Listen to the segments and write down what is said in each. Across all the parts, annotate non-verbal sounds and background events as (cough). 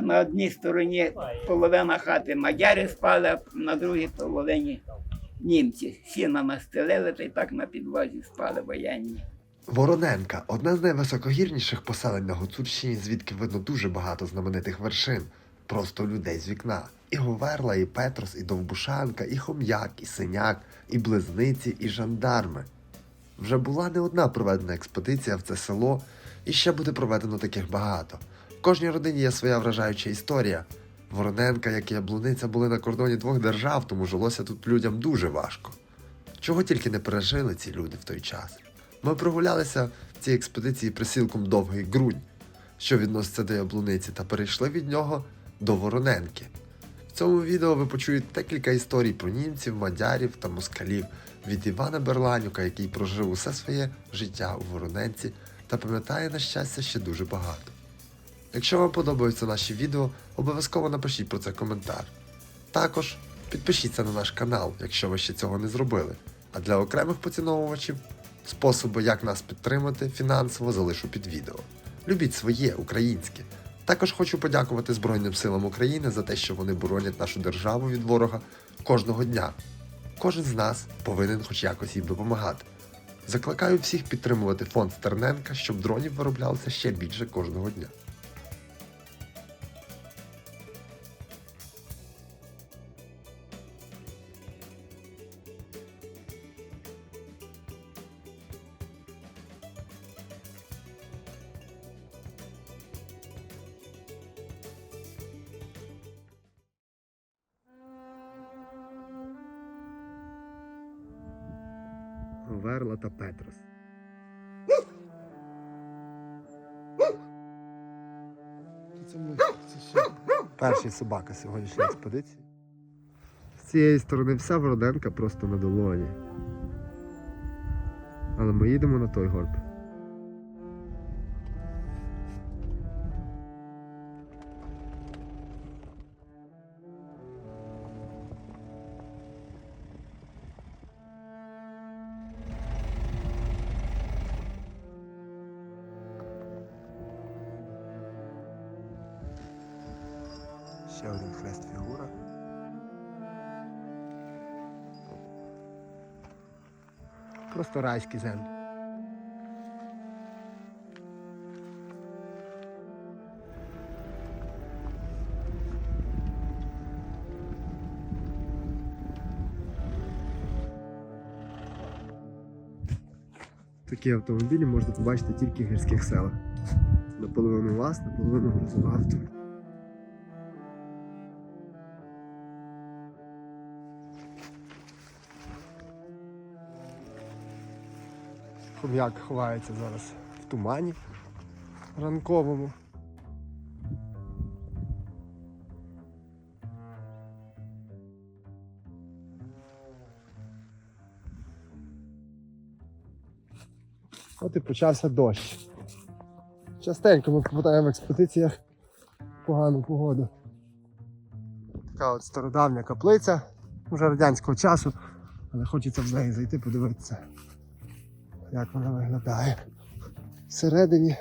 на одній стороні половина хати мадяри спали, а на другій половині німці. Сіна настелили та й так на підлозі спали воєнні. Вороненка одне з найвисокогірніших поселень на Гуцульщині, звідки видно дуже багато знаменитих вершин, просто людей з вікна. І Говерла, і Петрос, і Довбушанка, і Хом'як, і Синяк, і Близниці, і жандарми. Вже була не одна проведена експедиція в це село, і ще буде проведено таких багато. Кожній родині є своя вражаюча історія. Вороненка, як і Яблуниця, були на кордоні двох держав, тому жилося тут людям дуже важко. Чого тільки не пережили ці люди в той час. Ми прогулялися в цій експедиції присілком Довгий Грунь, що відноситься до Яблуниці, та перейшли від нього до Вороненки. В цьому відео ви почуєте декілька історій про німців, мадярів та москалів від Івана Берланюка, який прожив усе своє життя у Вороненці та пам'ятає, на щастя, ще дуже багато. Якщо вам подобаються наші відео, обов'язково напишіть про це коментар. Також підпишіться на наш канал, якщо ви ще цього не зробили. А для окремих поціновувачів способи, як нас підтримати фінансово, залишу під відео. Любіть своє українське. Також хочу подякувати Збройним силам України за те, що вони боронять нашу державу від ворога кожного дня. Кожен з нас повинен хоч якось їм допомагати. Закликаю всіх підтримувати фонд Стерненка, щоб дронів вироблялося ще більше кожного дня. Верла та Петрос. Перші собака сьогоднішньої експедиції. З цієї сторони вся Вороденка просто на долоні. Але ми їдемо на той горб. Просто райські землі. Такі автомобілі можна побачити тільки в гірських селах. Наполовину вас, наполовину грузового авто. Хом'як ховається зараз в тумані ранковому. От і почався дощ. Частенько ми попадаємо в експедиціях в погану погоду. Така от стародавня каплиця вже радянського часу, але хочеться в неї зайти подивитися як вона виглядає. Всередині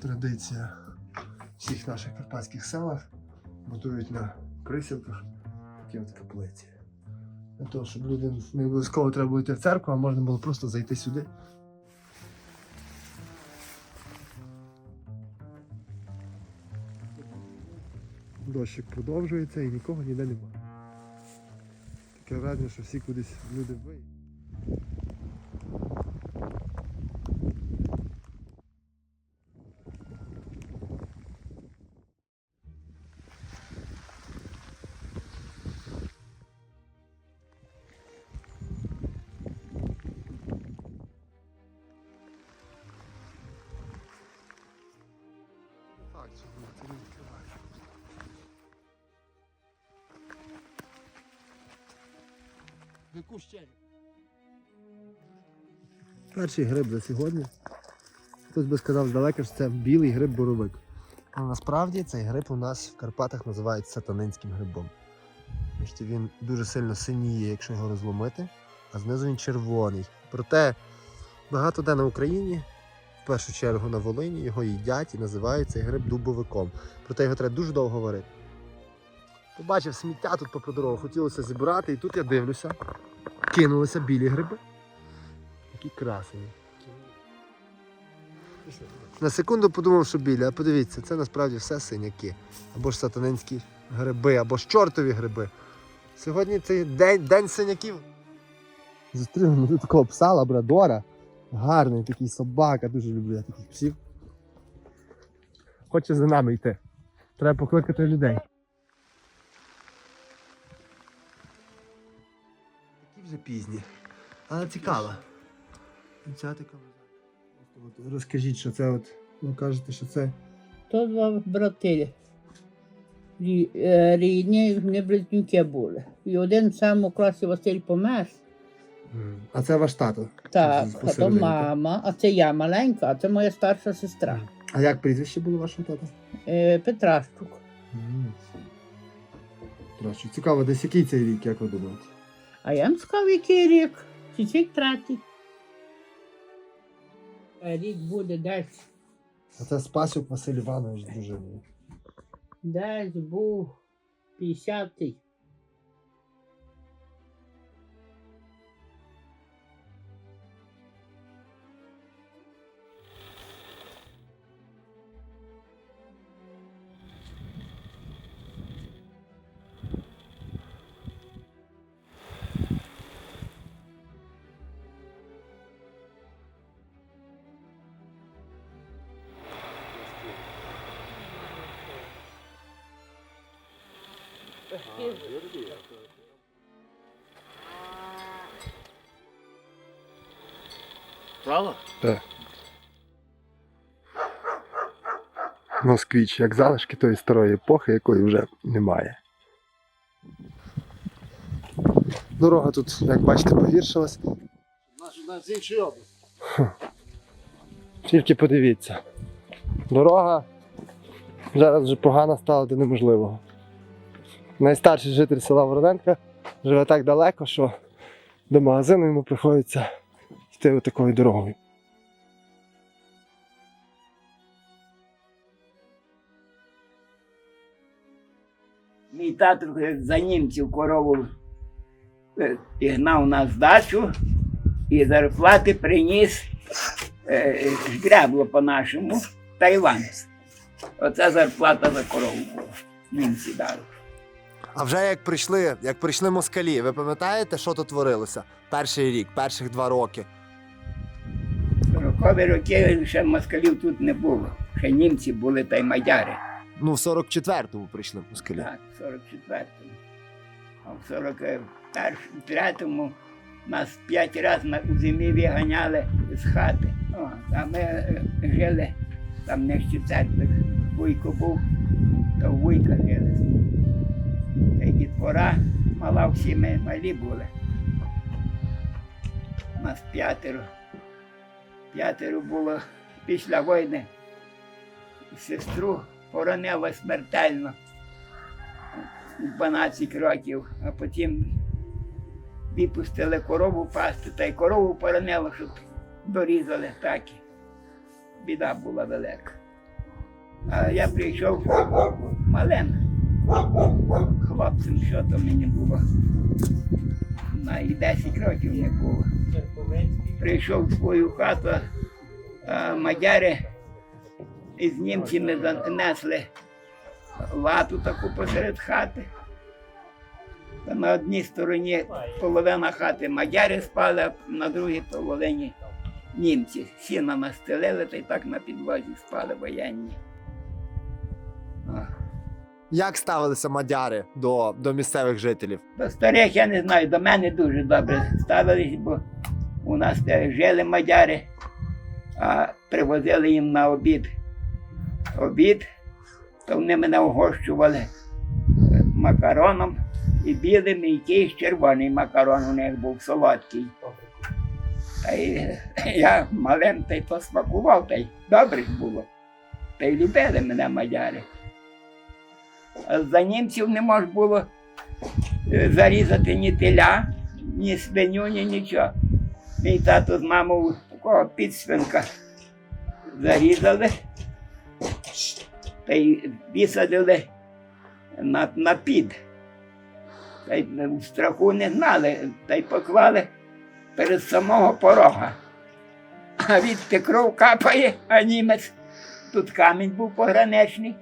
традиція всіх наших карпатських селах будують на присілках такі от каплиці. Для того, щоб людям не обов'язково треба було йти в церкву, а можна було просто зайти сюди. Дощик продовжується і нікого ніде немає. Таке враження, що всі кудись люди виїхали. Не відкриває. Перший гриб за сьогодні. Хтось би сказав здалека, що це білий гриб боровик. А насправді цей гриб у нас в Карпатах називають сатанинським грибом. Бачите, він дуже сильно синіє, якщо його розломити, а знизу він червоний. Проте багато де на Україні в першу чергу на Волині його їдять і називають цей гриб дубовиком. Проте його треба дуже довго варити. Побачив сміття тут попри дорогу, хотілося зібрати, і тут я дивлюся. Кинулися білі гриби. Які красені. На секунду подумав, що білі, а подивіться, це насправді все синяки. Або ж сатанинські гриби, або ж чортові гриби. Сьогодні цей день, день синяків. Зустріли ми тут такого пса лабрадора. Гарний такий собака, дуже люблю я таких псів. Хоче за нами йти. Треба покликати людей. Такі вже пізні. Але цікаво. Ця така. Розкажіть, що це от. Ви кажете, що це. То два брати. Е, Рідні, вони близнюки були. І один в самому класі Василь помер. А це ваш тато. Так, а то мама, а це я маленька, а це моя старша сестра. А як прізвище було вашого тата? Е, Петращук. Трохи цікаво, десь який цей рік, як ви думаєте? А я вам сказав, який рік. Чуть-чуть третій. Е, Рік буде десь, А це Спасюк Василь Іванович з дружиною. десь був 50-й. Так. Москвіч, як залишки тої старої епохи, якої вже немає. Дорога тут, як бачите, погіршилась. На з іншої області. Тільки подивіться. Дорога зараз вже погана стала до неможливого. Найстарший житель села Вороненка живе так далеко, що до магазину йому приходиться йти такою дорогою. Мій тато за німців корову е, і гнав на здачу і зарплати приніс е, грябло по-нашому Тайвань. Оце зарплата за корову. Німці дали. А вже як прийшли, як прийшли москалі, ви пам'ятаєте, що тут творилося? Перший рік, перших два роки. Рокові роки ще москалів тут не було. Ще німці були та й мадяри. Ну, в 44-му прийшли москалі. Так, в 44-му. А в 43-му нас п'ять разів на- у зимі виганяли з хати. О, а ми е, жили, там не ще церкви, вуйко був, то в вуйка жили. Дітвора мала всі ми малі були. Нас п'ятеро. П'ятеро було після війни. Сестру поранило смертельно. 12 років, а потім випустили корову пасти, та й корову поранило, щоб дорізали так. Біда була велика. А я прийшов малим хлопцем, що то мені було. На і 10 років не було. Прийшов в свою хату, а мадяри із німцями занесли лату таку посеред хати. Та на одній стороні половина хати мадяри спали, а на другій половині німці. Сіна настелили та й так на підлозі спали воєнні. Як ставилися мадяри до, до місцевих жителів? До старих я не знаю, до мене дуже добре ставились, бо у нас жили мадяри, а привозили їм на обід. Обід, то вони мене огощували е, макароном і білим, і якийсь червоний макарон у них був солодкий. Та й е, я малим та й посмакував, та й добре було. Та й любили мене мадяри. За німців не можна було е, зарізати ні теля, ні свиню, ні нічого. Мій тато з мамою такого підсвинка зарізали та й висадили на, на під. Та й в страху не гнали, та й поклали перед самого порога. А відти кров капає, а німець. Тут камінь був пограничний.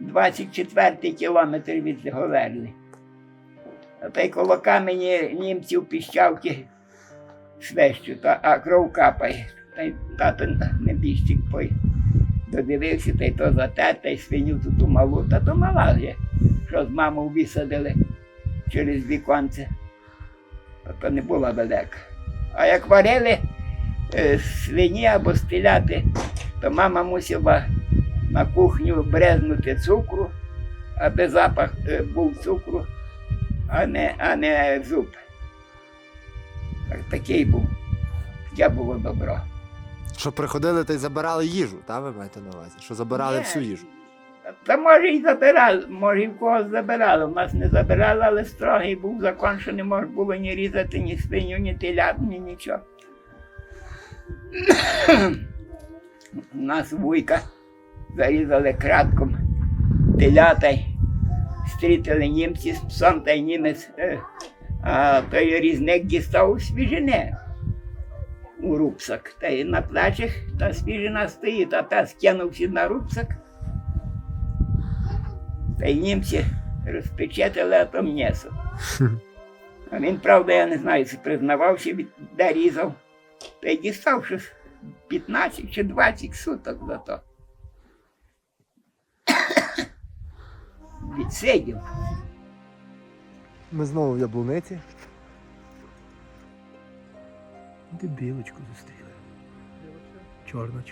24 кілометр від Говерли. А та й коло камені німців піщавки свещу, та, а кров капає. Та й тато небіжчик пой додивився, та й то за те, та й свиню тут ту малу, та то мала є, що з мамою висадили через віконце. Та то не була далека. А як варили е, свині або стріляти, то мама мусила на кухню брезнути цукру, аби запах е, був цукру, а не, а не зуб. Так, такий був. Таке було добро. Що приходили та й забирали їжу, та ви маєте на увазі? Що забирали Ні. всю їжу. Та може і забирали, може і в когось забирали. У нас не забирали, але строгий був закон, що не можна було ні різати, ні свиню, ні телят, ні нічого. (clears throat) У нас вуйка зарізали кратком телята, стрітили німці з псом, та й німець, е, а той різник дістав свіжини у рупсак. Та й на плечах та свіжина стоїть, а пес кинувся на рупсак. Та й німці розпечатали а то м'ясо. А він, правда, я не знаю, чи признавався, від- де різав. Та й дістав щось 15 чи 20 суток за то. Відсидів. Ми знову в яблуниці. Де білочку зустріли. Чорна,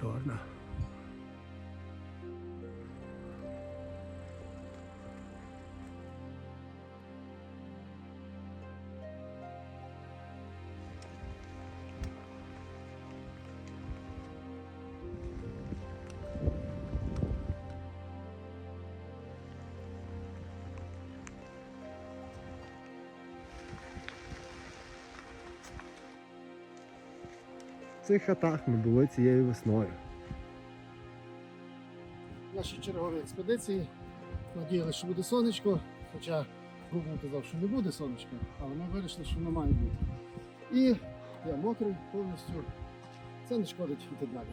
В цих хатах ми були цією весною. Наші чергові експедиції. Надіялися, що буде сонечко, хоча Рубан казав, що не буде сонечка, але ми вирішили, що воно має бути. І я мокрий повністю. Це не шкодить іти далі.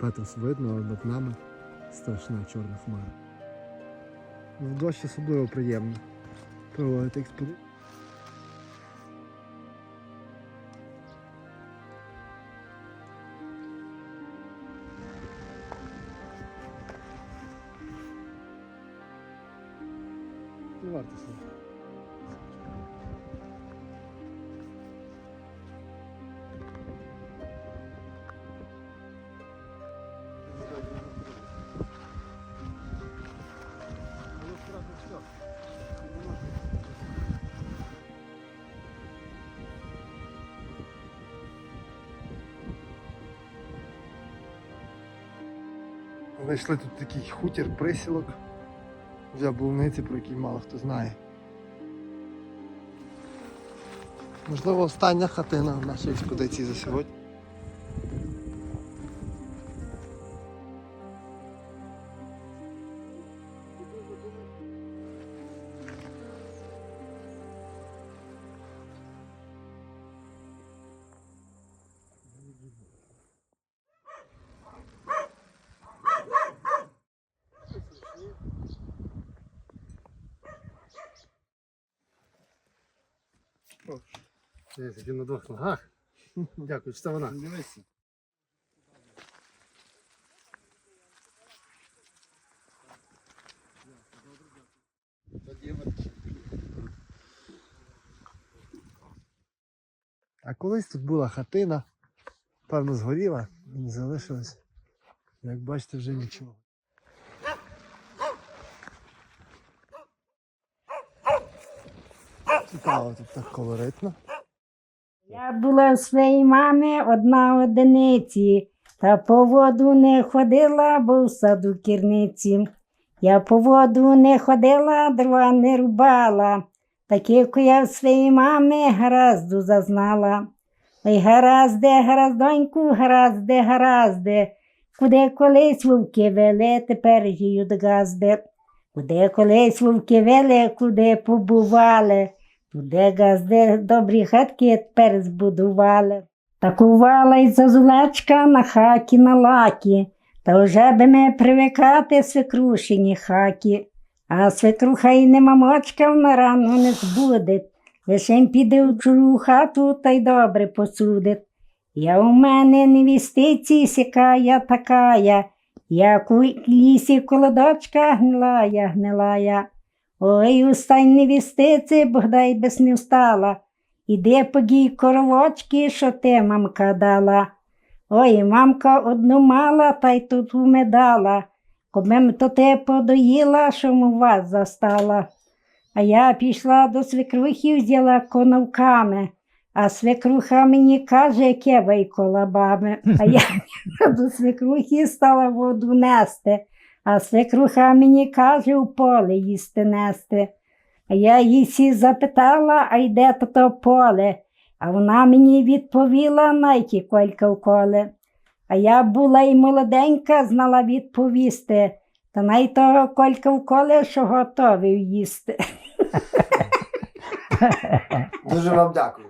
Петос видно, а над нами страшна чорна хмара. В дощ особливо приємно проводити експедицію. Не варто слухати. Знайшли тут такий хутір, присілок в яблуниці, про який мало хто знає. Можливо, остання хатина в нашій експедиції за сьогодні. Це сидів на двох ногах. Дякую, це вона. Дивися. А колись тут була хатина, певно, згоріла і не залишилось. Як бачите, вже нічого. Цікаво, тут так колоритно. Я була у своїй мами одна одиниці, та по воду не ходила, бо в саду кірниці. Я по воду не ходила, дрова не рубала, Такі я в своїй мами гаразду зазнала. Ой, гаразде, гараздоньку, гаразде, гаразде. Куди колись вовки вели, тепер жіють газди. Куди колись вовки вели, куди побували. Туди газди добрі хатки тепер збудували. Такувала й зазулечка на хаті на лакі, та вже би ми привикати свекрушині хаті. А свекруха й нема мочка на рану не збудить. Лише піде в чужу хату та й добре посудить. Я у мене невістиці сякая такая, як у лісі колодочка гнилая, гнилая. Ой, устань невістиці, бодай без не встала. Іди погій коровочки, що ти, мамка, дала. Ой, мамка одну мала, та й тут умедала. Кобем то те подоїла, що му вас застала. А я пішла до свекрухи, взяла коновками, а свекруха мені каже, кевай коло баби. А я (laughs) до свекрухи стала воду нести, а свекруха мені каже, у поле їсти нести. А я її запитала, а йде то то поле. А вона мені відповіла, найті колька в коле. А я була й молоденька, знала відповісти. Та най того колька в коле, що готовий їсти. Дуже вам дякую.